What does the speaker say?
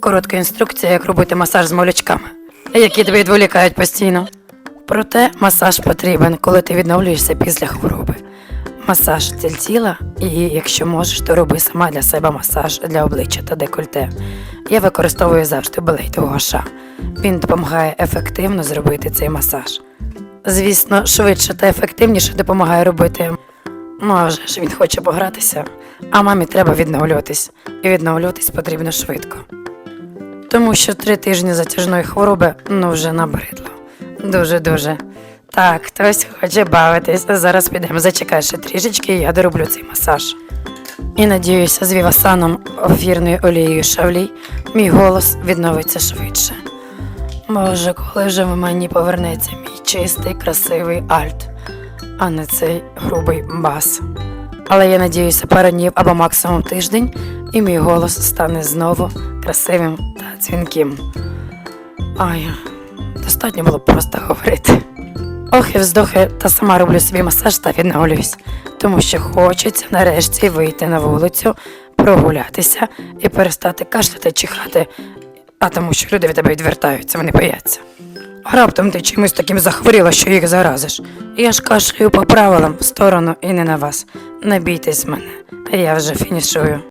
Коротка інструкція, як робити масаж з молячками, які тебе відволікають постійно. Проте масаж потрібен, коли ти відновлюєшся після хвороби. Масаж ціль тіла, і якщо можеш, то роби сама для себе масаж для обличчя та декольте. Я використовую завжди Blade Гоша. Він допомагає ефективно зробити цей масаж. Звісно, швидше та ефективніше допомагає робити. Ну, а вже ж він хоче погратися, а мамі треба відновлюватись, і відновлюватись потрібно швидко. Тому що три тижні затяжної хвороби ну вже набридло. Дуже-дуже. Так, хтось хоче бавитись. Зараз підемо. Зачекай ще трішечки, і я дороблю цей масаж. І надіюся, з вівасаном ефірною олією шавлій мій голос відновиться швидше. Може, коли вже в мені повернеться мій чистий, красивий альт, а не цей грубий бас. Але я надіюся, пару днів або максимум тиждень, і мій голос стане знову красивим та дзвінким. Ай, достатньо було просто говорити. Охи, вздохи, та сама роблю собі масаж та відновлююсь, тому що хочеться нарешті вийти на вулицю, прогулятися і перестати кашляти, чихати, а тому що люди від тебе відвертаються, вони бояться. Раптом ти чимось таким захворіла, що їх заразиш. Я ж кашлюю по правилам в сторону і не на вас. Не бійтесь мене, я вже фінішую.